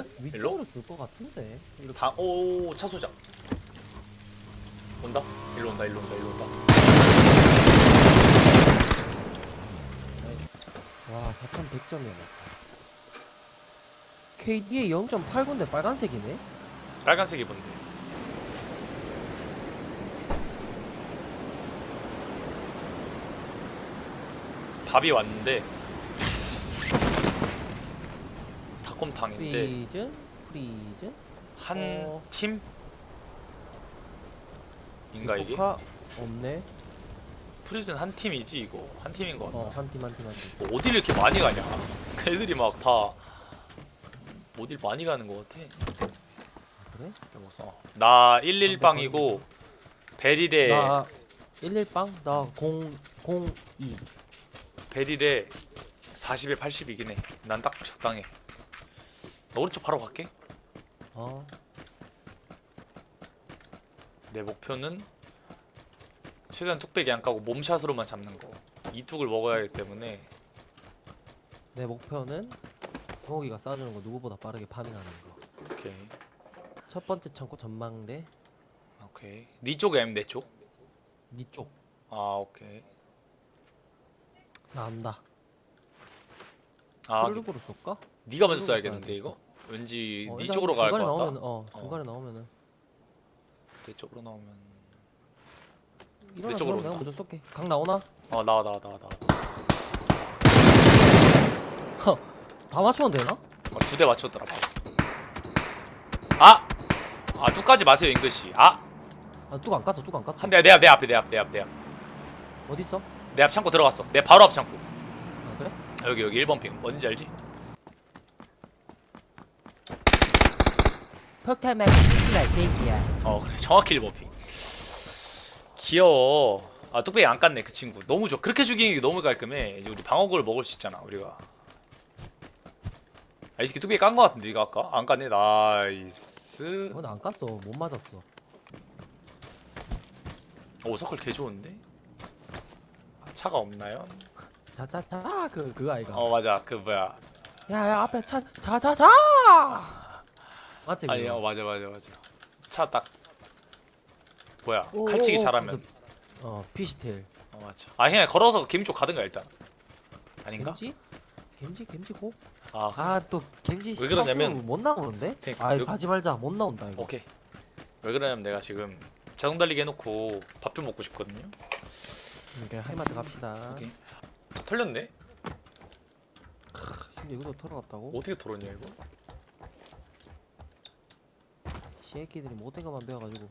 일로 위쪽으로 줄 것 같은데. 이렇게. 다오차 소장 온다 일로 온다 일로 온다 일로 온다 와 4,100점이야. KDA 0.89인데 빨간색이네. 빨간색이 본데 밥이 왔는데 닭곰탕인데 프리즌, 프리즌. 한 어. 팀? 인가 이게? 포카 없네. 프리즌 한 팀이지 이거 한 팀인 거 같아 어, 한 팀, 한 팀, 한 팀. 뭐 어딜 이렇게 많이 가냐 애들이 막 다 어딜 많이 가는 거 같아 그래? 뭐 써. 나 11방이고 베릴에 나 11빵, 나 0, 02. 베릴에 40에 80이긴 해난 딱 적당해 나 오른쪽 바로 갈게 어, 내 목표는 최대한 뚝배기 안 까고 몸샷으로만 잡는 거 이뚝을 먹어야 하기 때문에 내 목표는 동욱이가 쏴주는 거 누구보다 빠르게 파밍하는 거. 오케이 첫 번째 창고 전망대, 오케이 네 쪽에 M 내 쪽? 니 쪽. 아 오케이 나 안다. 아 슬립으로 쏠까? 네가 먼저 써야겠는데 이거? 왠지 어, 네 일단 쪽으로 갈 것 중간에 같다 나오면, 어, 어. 중간에 나오면은. 내 쪽으로 나오면 일어나 쪽으로 내가 온다. 먼저 쏠게. 강 나오나? 어 나와 나와 나와 나와 다 맞추면 되나? 어, 두대 맞췄더라 아! 아 뚝까지 마세요 잉글씨 아! 아, 뚝 안 깠어, 뚝 안 깠어. 한 대 내 앞 내 앞에 내 앞 내 앞 내 앞 어디 있어? 내 앞 창고 들어갔어 내 바로 앞 창고 아, 그래? 여기 여기 1번 핑 뭔지 알지? 폭탄 말고 뚝이라 새끼야. 어 그래 정확히 1번 핑 귀여워 아 뚝배기 안 깠네 그 친구 너무 좋아 그렇게 죽이는 게 너무 깔끔해 이제 우리 방어구를 먹을 수 있잖아 우리가 아 이 새끼 뚝배기 깐 거 같은데 네가 아까? 안 깠네 나이스 어, 나안 깠어. 못 맞았어. 오 서클 개 좋은데? 아, 차가 없나요? 자자자 그 그거 아이가. 어 맞아 그 뭐야 야야 앞에 차 자자자. 맞지? 아니 그거? 어 맞아 맞아 맞아 차 딱 뭐야 오, 칼치기 오, 오, 잘하면 어 피시텔. 어 맞아 아 그냥 걸어서 김 쪽 가든가 일단 아닌가? 겜지? 겜지 겜지고? 아. 아 또 겜지 왜 그러냐면- 못 나오는데? 그러니까 아 요- 가지 말자 못 나온다 이거. 오케이 왜 그러냐면 내가 지금 자동 달리기 해놓고 밥 좀 먹고 싶거든요 오케이 하이마트 갑시다. 오케이. 털렸네? 심지어 이것도 털어갔다고? 어떻게 털었냐 이거? 시애끼들이 못된 것만 배워가지고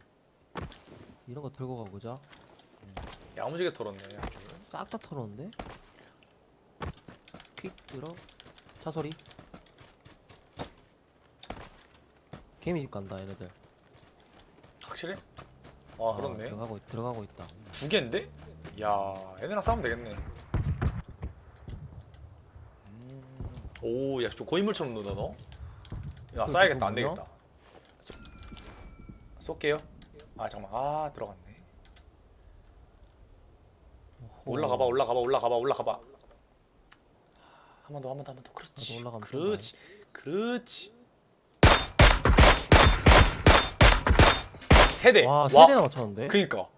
이런 거 들고 가보자. 야무지게 털었네 아주 싹다 털었는데? 퀵 들어 차 소리 개미집 간다 얘네들 확실해? 아 아, 그렇네 들어가고 있- 들어가고 있다 두 개인데? 야 얘네랑 싸우면 되겠네 음. 오야 좀 고인물처럼 논다 너? 야 그, 쏴야겠다 그거 안? 되겠다 쏘, 쏠게요. 아 잠깐만. 아 들어갔네. 올라가봐 올라가봐 올라가봐 올라가봐. 한 번 더 한 번 더 한 번 더. 그렇지 나도 올라가면 그렇지 그렇지. 세 대. 와 세 대나 맞췄는데? 그니까.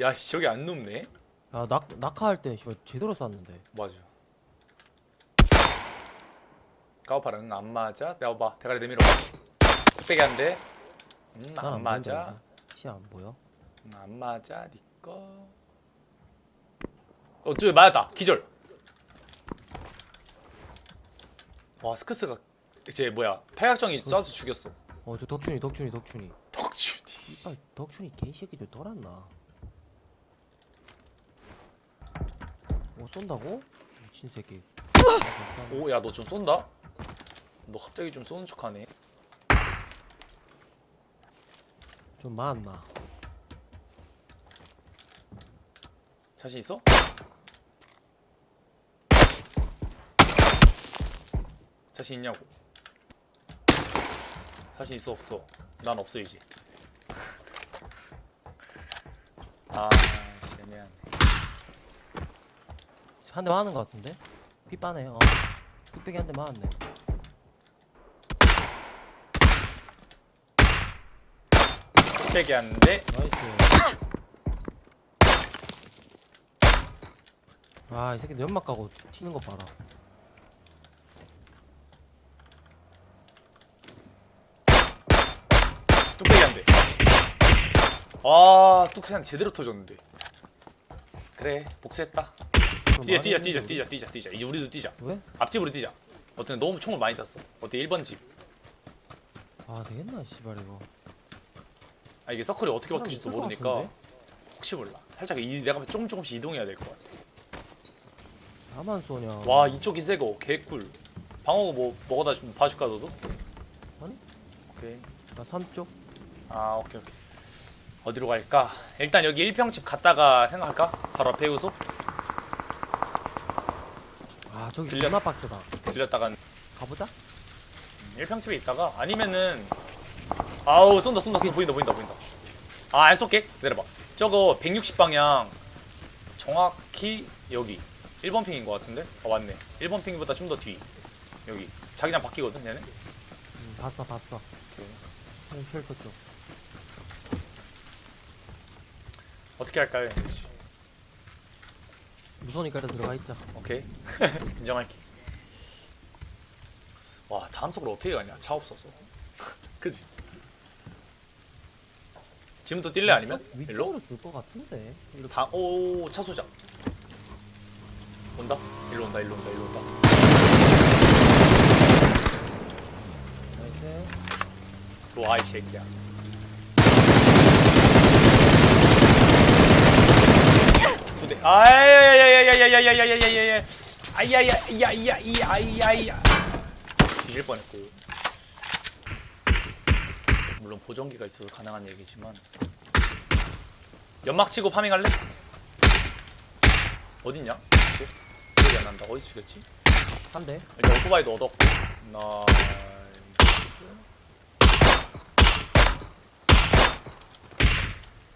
야 씨 저기 안 눕네. 야 낙, 낙하할 때 씨발 제대로 쐈는데. 맞아. 까오파랑 안 맞아? 내가 봐. 대가리 내밀어. 뚝배기 한대 음, 난안 안 맞아. 시야 안 보여? 음, 안 맞아 니꺼 어 저기 맞았다. 기절. 와 스크스가 이제 뭐야? 팔각정이 쏴서 죽였어. 어 저 덕춘이 덕춘이 덕춘이. 덕준이. 이빨 덕춘이 개새끼 좀 돌았나? 어 쏜다고? 미친 새끼. 오 야 너 좀 쏜다. 너 갑자기 좀 쏘는 척하네 좀 많나? 자신 있어? 자신 있냐고? 자신 있어 없어? 난 없어 이제. 아 씨, 애매하네 한 대 맞는 거 같은데? 피 빠네 어 뚝배기 한 대 맞았네 뚝배기 하는데 나이스. 아, 이 새끼 연막 가고 튀는 거 봐라. 뚝배기 한대. 아 뚝배기 한 제대로 터졌는데. 그래 복수했다. 뛰자 뛰자 뛰자 뛰자 뛰자 뛰자. 이제 우리도 뛰자. 왜? 앞집으로 뛰자. 어때 너무 총을 많이 쐈어. 어때 1번 집. 아, 되겠나, 씨발 이거. 아 이게 서클이 어떻게 사람 바뀔지도 있을 것 모르니까 같은데? 혹시 몰라. 살짝 이 내가 봤을 때 조금 조금씩 이동해야 될 것 같아. 나만 쏘냐? 와 이쪽이 새거 개꿀. 방어구 뭐 먹어다 좀 봐줄까 너도? 아니? 오케이. 나 3쪽? 아 오케이 오케이. 어디로 갈까? 일단 여기 1평집 갔다가 생각할까? 바로 앞에 우소 아, 저기 들려- 존나 빡세다. 들렸다가 가보자. 1평집에 있다가 아니면은 아우 쏜다 쏜다 쏜다. 보인다 보인다 보인다. 아 안 쏠게. 내려봐. 저거 160방향 정확히 여기. 1번 핑인 것 같은데? 아 맞네. 1번 핑보다 좀 더 뒤. 여기. 자기장 바뀌거든 얘네? 음, 봤어, 봤어. 오케이. 형 쉘터 쪽. 어떻게 할까요 씨? 무서우니까 일단 들어가 있자. 오케이. 인정할게. 와 다음 속으로 어떻게 가냐? 차 없어서. 그지 지금부터 뛸래 아니면 일로 위쪽으로 줄 것 같은데. 일로 다 오차 쏘자 온다 일로 온다 일로 온다 일로 온다 나이스. 로아이 새끼야 두 대 아야야야야야야야야야야야야 아야야야야야야야야 뒤질 뻔했고 물론 보정기가 있어서 가능한 얘기지만 연막 치고 파밍할래? 어딨냐? 기억이 안 난다 어디서 죽였지? 한 대. 일단 오토바이도 얻었고 나이스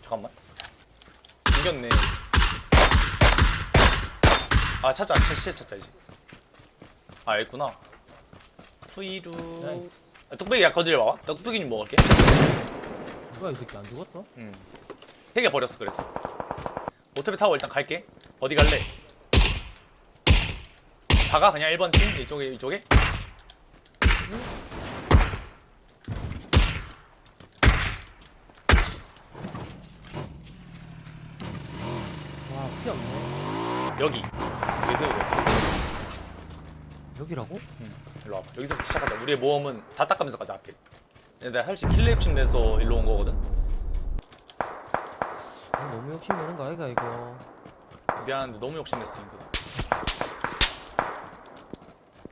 잠깐만 생겼네 아 찾자 시체 찾자 이제 아 있구나 푸이루 나이스. 아, 뚝배기 야 건드려 봐봐 나 뚝배기 좀 먹을게. 뭐야, 이 새끼 안 죽었어? 음 세개 버렸어 그래서. 오토바이 타고 일단 갈게. 어디 갈래? 다가 그냥 1번 팀? 이쪽에 이쪽에? 와, 피 없네. 여기. 여기서 이거 여기라고? 일로 와봐 여기서부터 시작하자 우리의 모험은 다 닦으면서 가자 앞에 내가 사실 킬레 욕심 내서 일로 온 거거든 이거 너무 욕심 내는 거 아이가 이거. 미안한데 너무 욕심 인거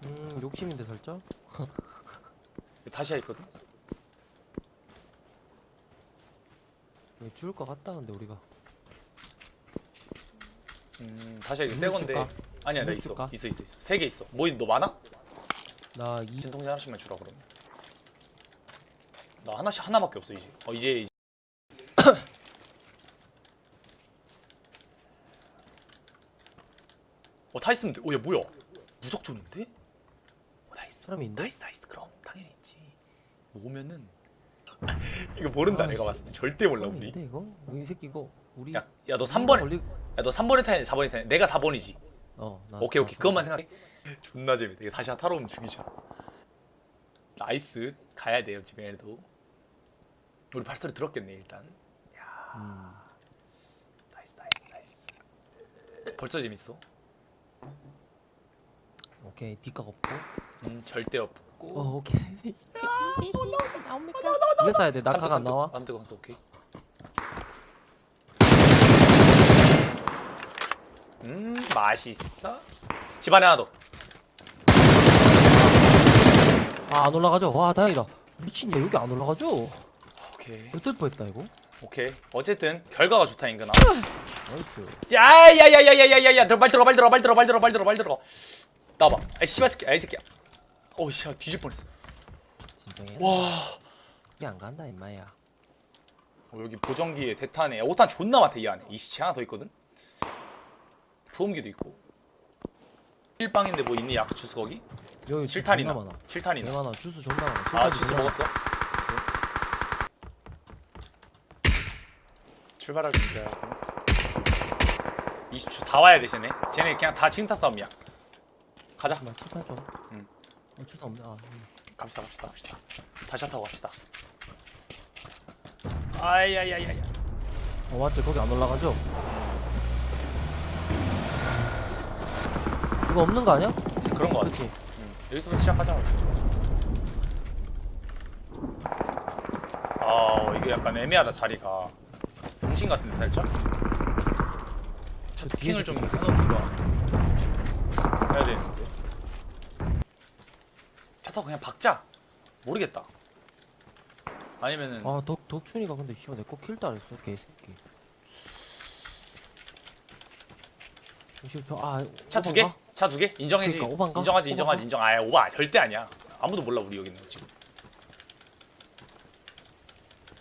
음, 욕심인데 살짝. 다시야 있거든 이거 죽을 것 같다 근데 우리가. 음 다시야 이거 새 건데 줄까? 아니야 나 있어 줄까? 있어 있어 있어 세 개 있어 뭐 너 많아? 나 이. 진통제 하나씩만 주라 그러면 나 하나씩 하나밖에 없어 이제 어 이제 이제 어 타이슨 오야 뭐야 무적존인데? 어, 나이스 사람이 있는데? 나이스 나이스 그럼 당연히 있지 오면은 이거 모른다 아, 내가 씨. 봤을 때 절대 몰라 우리 사람인데 이거? 이 새끼 이거 우리. 야야 너 3번에 걸리... 야너 3번에 타야 4번에 타야 내가 4번이지 어. 나, 오케이 나 오케이. 그것만 생각해. 존나 재밌다. 이거 다시 타러 오면 죽이자. 나이스. 가야 돼요 집에도. 우리 발소리 들었겠네 일단. 음. 나이스 나이스 나이스. 벌써 재밌어? 오케이. 뒷각 없고. 음 절대 없고. 어 오케이. 이거 써야 돼. 낙하가 안 나와. 안 뜨거 안 뜨거 오케이 음 맛있어 집 안에 하나 더 아 안 올라가죠? 와 다행이다. 미친 야 여기 안 올라가죠? 오케이 어떨 뻔했다 이거. 오케이 어쨌든 결과가 좋다 인근아 나이스. 야야야야야야야야 들어 말 들어 말 들어 말 들어 말 들어 말 들어 말 들어 나봐 아이 씨발 새끼 아이 새끼야 어우 씨 뒤질 뻔했어 진정해. 와 이게 안 간다 임마야. 어, 여기 보정기에 대탄에 5탄 존나 많다 이 안에 이 시체 하나 더 있거든 소음기도 있고 1방인데 뭐 있니 약 주스 거기? 여기 7탄이나 존나 많아. 7탄이나 개 많아. 주스 존나 많아. 아 칠탄 주스 먹었어? 출발할 준비하고 20초 다 와야 돼 쟤네 쟤네 그냥 다 진타 싸움이야 가자 잠깐만 7, 8점 응. 어 출사 없네 아 음. 갑시다 갑시다 갑시다 다시 타고 갑시다 아이야야야야 어 맞지 거기 안 올라가죠? 이거 없는 거 아니야? 그런 거 같아. 그렇지 응. 여기서부터 시작하자 아 이게 약간 애매하다 자리가. 병신 같은데 살짝? 차그 도킹을 좀. 해놓든가 해야 되는데. 차 타고 그냥 박자! 모르겠다. 아니면은 아 덕, 덕춘이가 근데 씨발 내거 킬다 했어 개새끼. 실패 아차두 오반가? 개? 차두 개? 인정해지. 그러니까 오반가? 인정하지 인정하지 오반가? 인정. 아예 오바 절대 아니야. 아무도 몰라 우리 여기 있는 거 지금.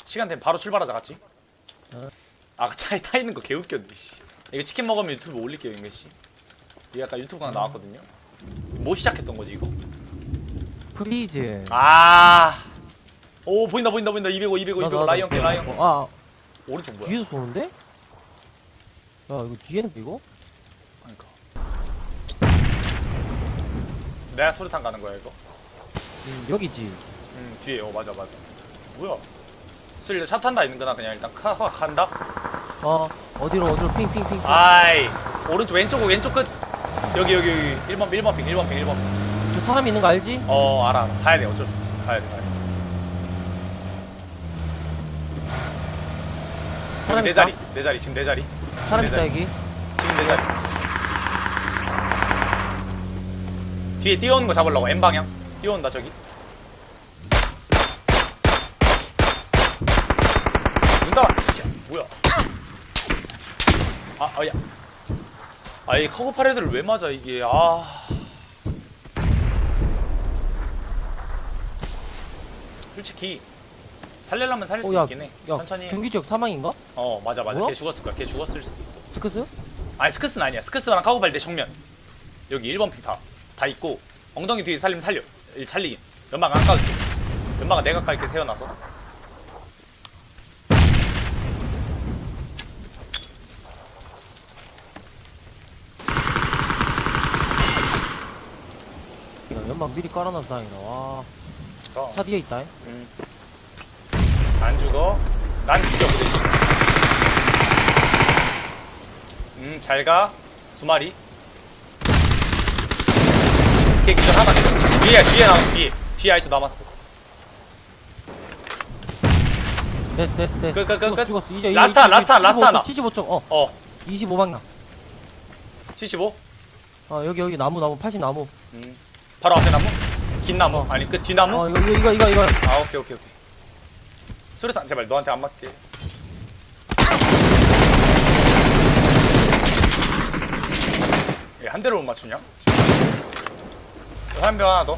시간 되면 바로 출발하자 같이. 어. 아 차에 타 있는 거 개웃겼네 씨. 이거 치킨 먹으면 유튜브 올릴게요 인근 씨. 이게 약간 유튜브 가 나왔거든요. 뭐 시작했던 거지 이거? 프리즈. 아 오 보인다 보인다 보인다. 205 205 205 라이언 게 라이언 게 아. 오른쪽 뭐야? 뒤에서 쏘는데? 야 이거 뒤에는 이거? 그러니까 내가 수류탄 가는 거야 이거? 음, 여기지. 음 뒤에. 어 맞아 맞아. 뭐야? 슬차 탄다 있는구나 그냥 일단 카, 카 간다? 어 어디로 어디로? 핑핑 핑 아이 오른쪽 왼쪽 왼쪽 끝. 여기 여기 여기. 1번 1번 핑 1번 핑 1번 핑. 저 사람 있는 거 알지? 어 알아. 알아 가야 돼 어쩔 수 없어. 가야 돼 가야 돼. 사람 내 있다? 자리 내 자리 지금 내 자리. 사람 내 있다 자리. 여기? 지금 내 자리 뒤에 뛰어오는 거 잡으려고. M 방향. 뛰어온다 저기. 눈 닫아 씨 뭐야. 아 아야. 아이 커브 파레드를 왜 맞아 이게. 아. 솔직히 살려면 살릴 수 어, 야, 있긴 해. 야 천천히. 해. 경기 지역 사망인가? 어 맞아 맞아. 뭐야? 걔 죽었을 거야. 걔 죽었을 수도 있어. 스크스? 아니 스크스는 아니야. 스크스랑 카고 발대 정면. 여기 1번 핑다 다 있고 엉덩이 뒤에 살리면 살려. 일 살리긴. 연막 안 까줄게 연막은 내가 깔게 세워놔서. 야 연막 미리 깔아놔서 다행이다. 와차 그럼 뒤에 있다 잉. 음. 안 죽어. 난 죽여 그래 음 잘가. 두 마리 걔 기절 하나. 뒤에 뒤에 남았어 뒤에 뒤에 아이스 남았어 됐어 됐어 됐어 끝, 끝, 끝, 끝. 죽었어, 죽었어 이제 라스트 하나, 라스트 하나, 라스트 하나. 75점 어어 25방향 75? 어 여기 여기 나무 나무 80 나무 음. 바로 앞에 나무? 긴 나무? 어. 아니 그 뒤나무? 어 이거 이거 이거 이거 아 오케이 오케이 오케이 수류탄 제발 너한테 안 맞게 얘한 대로 못 맞추냐? 한 병 하나 더.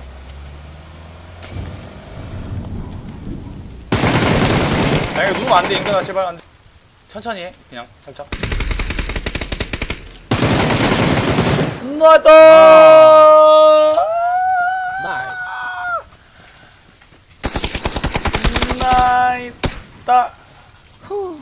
야, 이거 누우면 안 돼, 인근아, 제발 안 돼. 천천히 해, 그냥, 살짝. 나다! 나이스. 나이다. 후.